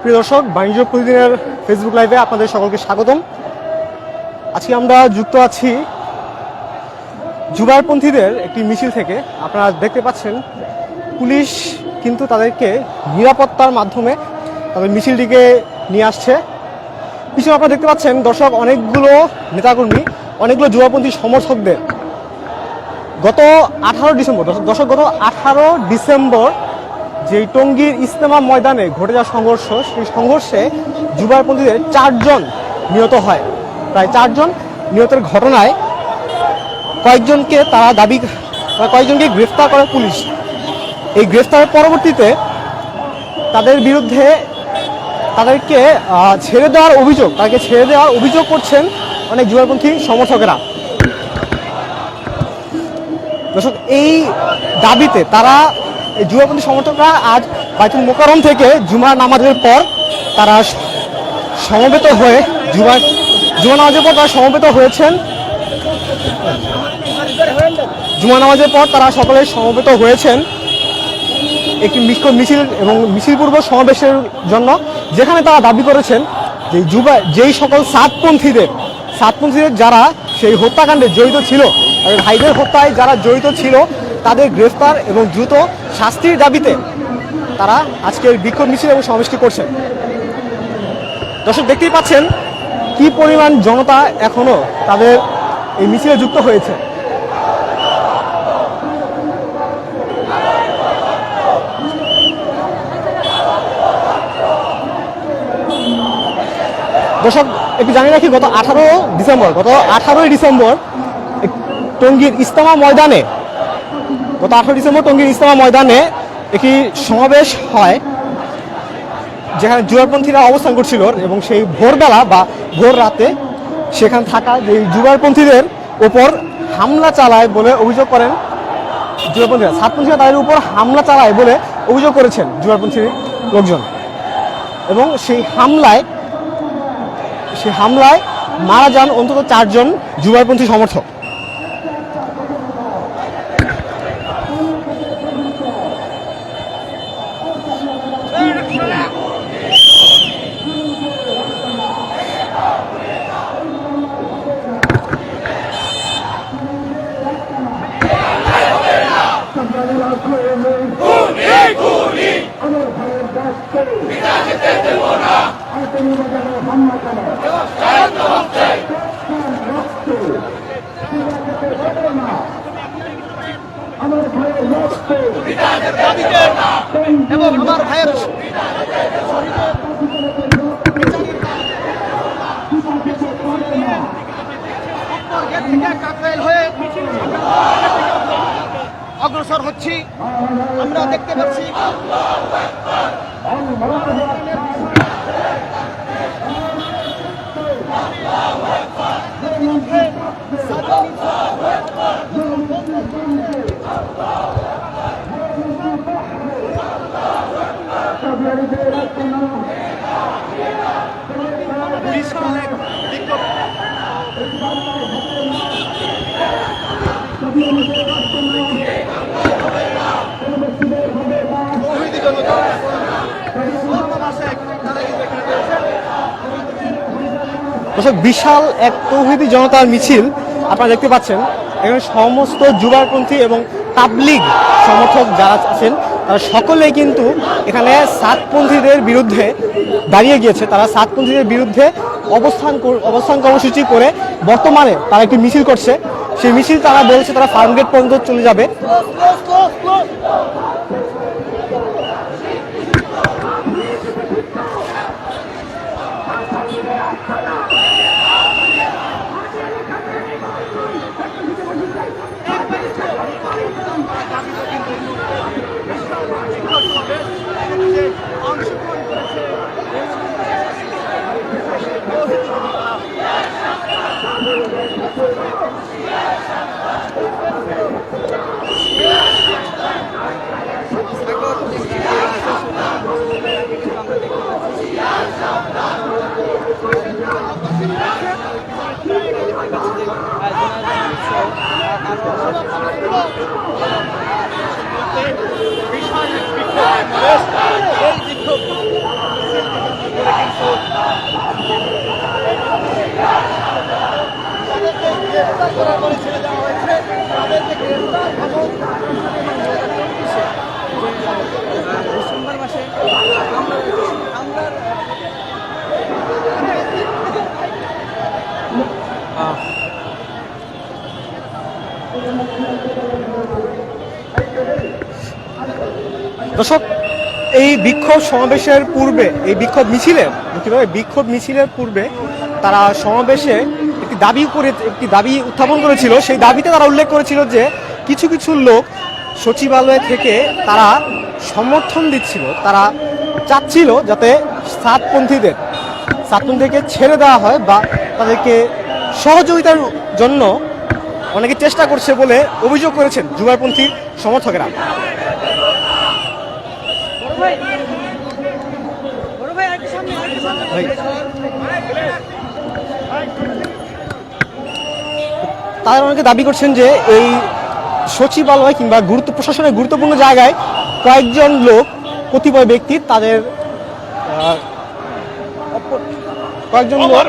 প্রিয় দর্শক, বাণিজ্য প্রতিদিনের ফেসবুক লাইভে আপনাদের সকলকে স্বাগতম। আজকে আমরা যুক্ত আছি জুবারপন্থীদের একটি মিছিল থেকে। আপনারা দেখতে পাচ্ছেন, পুলিশ কিন্তু তাদেরকে নিরাপত্তার মাধ্যমে তাদের মিছিলটিকে নিয়ে আসছে। পিছনে আপনারা দেখতে পাচ্ছেন, দর্শক, অনেকগুলো নেতাকর্মী, অনেকগুলো যুবাপন্থী সমর্থকদের। গত আঠারো ডিসেম্বর, দর্শক- গত আঠারো ডিসেম্বর যে টঙ্গীর ইস্তেমা ময়দানে ঘটে যাওয়া সংঘর্ষ, সেই সংঘর্ষে যুবাপন্থীদের চারজন নিহত হয়। প্রায় চারজন নিহতের ঘটনায় কয়েকজনকে তারা দাবি কয়েকজনকে গ্রেফতার করে পুলিশ। এই গ্রেফতারের পরবর্তীতে তাদের বিরুদ্ধে তাদেরকে ছেড়ে দেওয়ার অভিযোগ, তাদেরকে ছেড়ে দেওয়ার অভিযোগ করছেন অনেক যুবাপন্থী সমর্থকেরা। দর্শক, এই দাবিতে তারা এই যুবপন্থী সমর্থকরা আজ বাইতুল মোকারম থেকে জুমার নামাজের পর তারা সমবেত হয়ে জুমা জুমা নামাজের পর তারা সমবেত হয়েছেন। জুমা নামাজের পর তারা সকলে সমবেত হয়েছেন। একটি বিক্ষোভ মিছিল এবং মিছিলপূর্ব সমাবেশের জন্য যেখানে তারা দাবি করেছেন যে যুবা যেই সকল সাতপন্থীদের সাতপন্থীদের যারা সেই হত্যাকাণ্ডে জড়িত ছিল ভাইদের হত্যায় যারা জড়িত ছিল তাদের গ্রেফতার এবং দ্রুত শাস্তির দাবিতে তারা আজকের বিক্ষোভ মিছিল এবং সমাবেশটি করছেন। দর্শক, দেখতেই পাচ্ছেন কি পরিমাণ জনতা এখনও তাদের এই মিছিলে যুক্ত হয়েছে। দর্শক, একটু জানি রাখি, গত আঠারো ডিসেম্বর, গত আঠারোই ডিসেম্বর টঙ্গীর ইস্তামা ময়দানে গত আঠারো ডিসেম্বর টঙ্গীর ইস্তামা ময়দানে একটি সমাবেশ হয়, যেখানে জুয়ারপন্থীরা অবস্থান করছিল এবং সেই ভোরবেলা বা ভোর রাতে সেখানে থাকা যে জুয়ারপন্থীদের ওপর হামলা চালায় বলে অভিযোগ করেন জুয়ারপন্থীরা সাতপন্থীরা তাদের উপর হামলা চালায় বলে অভিযোগ করেছেন জুয়ারপন্থীর লোকজন। এবং সেই হামলায় সেই হামলায় মারা যান অন্তত চারজন যুবাপন্থী সমর্থক। এবং আমার ভাইয়ের অগ্রসর হচ্ছি। আমরা দেখতে পাচ্ছি। বিশাল এক বিক্ষোভ তৌহিদি জনতা বাংলা ভাষায় তারা কিন্তু এখানে রয়েছে। দর্শক, বিশাল এক তৌহিদি জনতার মিছিল আপনারা দেখতে পাচ্ছেন। এখানে সমস্ত যুবাপন্থী এবং তাবলিগ সমর্থক যারা আছেন, তারা সকলেই কিন্তু এখানে সাতপন্থীদের বিরুদ্ধে দাঁড়িয়ে গিয়েছে। তারা সাতপন্থীদের বিরুদ্ধে অবস্থান অবস্থান কর্মসূচি করে বর্তমানে তারা একটি মিছিল করছে। সেই মিছিল তারা বলছে তারা ফার্মগেট পর্যন্ত চলে যাবে। গ্রেফতার করার পরে ছেড়ে দেওয়া হয়েছে তাদেরকে গ্রেফতার এবং ডিসেম্বর মাসে দর্শক এই বিক্ষোভ সমাবেশের পূর্বে, এই বিক্ষোভ মিছিলের কীভাবে বিক্ষোভ মিছিলের পূর্বে তারা সমাবেশে একটি দাবি করে, একটি দাবি উত্থাপন করেছিল, সেই দাবিতে তারা উল্লেখ করেছিল যে কিছু কিছু লোক সচিবালয় থেকে তারা সমর্থন দিচ্ছিল, তারা চাচ্ছিল যাতে সাতপন্থীদের, সাতপন্থীকে ছেড়ে দেওয়া হয় বা তাদেরকে সহযোগিতার জন্য অনেকে চেষ্টা করছে বলে অভিযোগ করেছেন যুগারপন্থী সমর্থকেরা। তারা অনেকে দাবি করছেন যে এই সচিবালয় কিংবা গুরুত্ব প্রশাসনের গুরুত্বপূর্ণ জায়গায় কয়েকজন লোক কতিপয় ব্যক্তি তাদের কয়েকজন লোক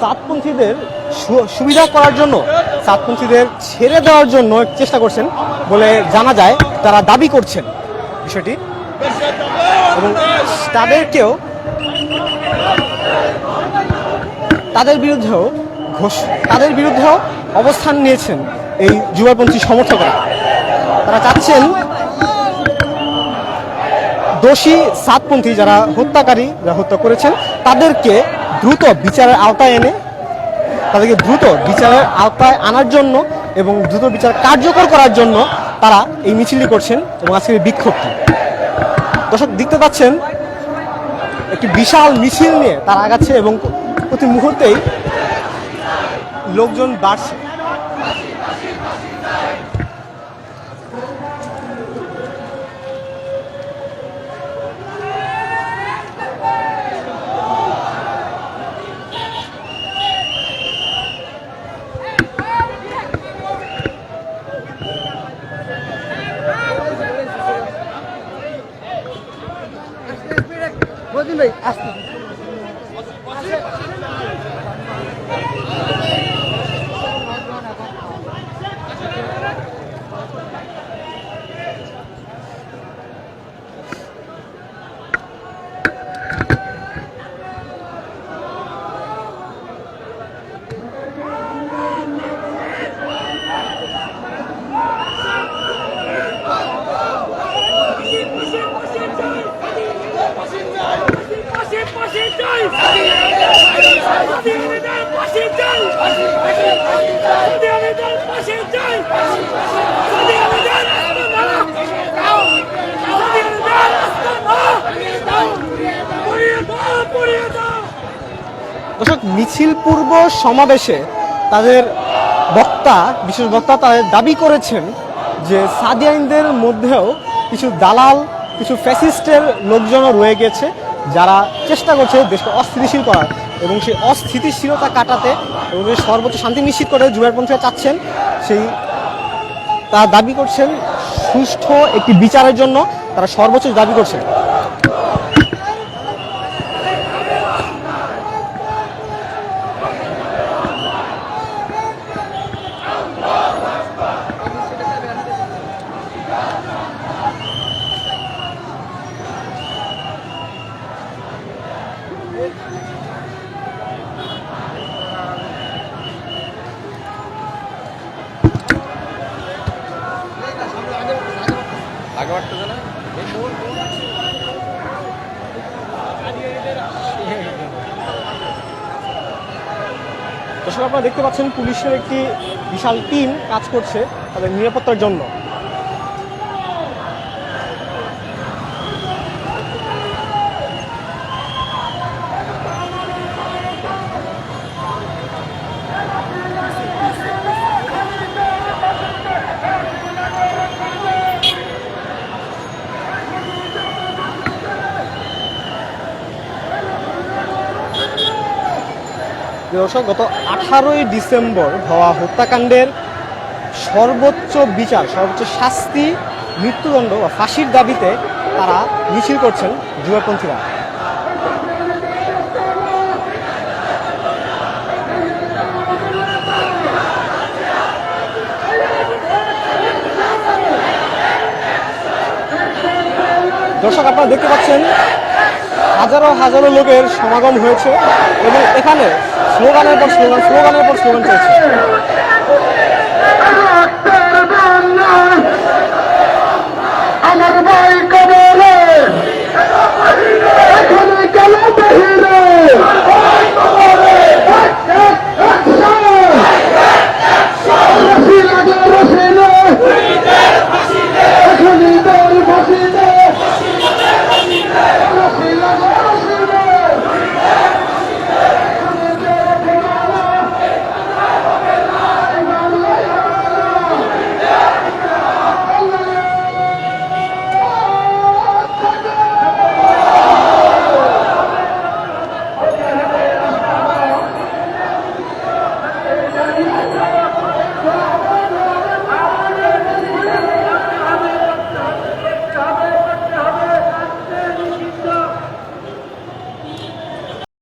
সাতপন্থীদের সু- সুবিধা করার জন্য সাতপন্থীদের ছেড়ে দেওয়ার জন্য চেষ্টা করছেন বলে জানা যায় তারা দাবি করছেন বিষয়টি। এবং তাদেরকেও তাদের বিরুদ্ধেও ঘোষ, তাদের বিরুদ্ধেও অবস্থান নিয়েছেন এই যুবপন্থী সমর্থকরা। তারা চাচ্ছেন দোষী সাতপন্থী যারা হত্যাকারী যারা হত্যা করেছেন, তাদেরকে দ্রুত বিচারের আওতায় এনে, তাদেরকে দ্রুত বিচারের আওতায় আনার জন্য এবং দ্রুত বিচার কার্যকর করার জন্য তারা এই মিছিলটি করছেন এবং আজকের বিক্ষোভটি। দর্শক দেখতে পাচ্ছেন একটি বিশাল মিছিল নিয়ে তারা আগাচ্ছে এবং প্রতি মুহূর্তেই লোকজন বাড়ছে। জন্যই আসতেছি দর্শক, মিছিল পূর্ব সমাবেশে তাদের বক্তা, বিশেষ বক্তা তাদের দাবি করেছেন যে সাদিয়াইনদের মধ্যেও কিছু দালাল, কিছু ফ্যাসিস্টের লোকজনও রয়ে গেছে যারা চেষ্টা করছে দেশকে অস্থিতিশীল করার। এবং সেই অস্থিতিশীলতা কাটাতে এবং সর্বোচ্চ শান্তি নিশ্চিত করে যুবারপন্থীরা চাচ্ছেন, সেই তারা দাবি করছেন, সুষ্ঠু একটি বিচারের জন্য তারা সর্বোচ্চ দাবি করছেন। আগে না আপনারা দেখতে পাচ্ছেন পুলিশের একটি বিশাল টিম কাজ করছে তাদের নিরাপত্তার জন্য। দর্শক গত আঠারোই ডিসেম্বর হওয়া হত্যাকাণ্ডের সর্বোচ্চ বিচার, সর্বোচ্চ শাস্তি, মৃত্যুদণ্ড বা ফাঁসির দাবিতে তারা মিছিল করছেন যুবপন্থীরা দর্শক, আপনারা দেখতে পাচ্ছেন হাজারো হাজারো লোকের সমাগম হয়েছে এবং এখানে স্লোগানের পর স্লোগান, স্লোগানের পর স্লোগান চলছে। আমার ভাই এখানে কেন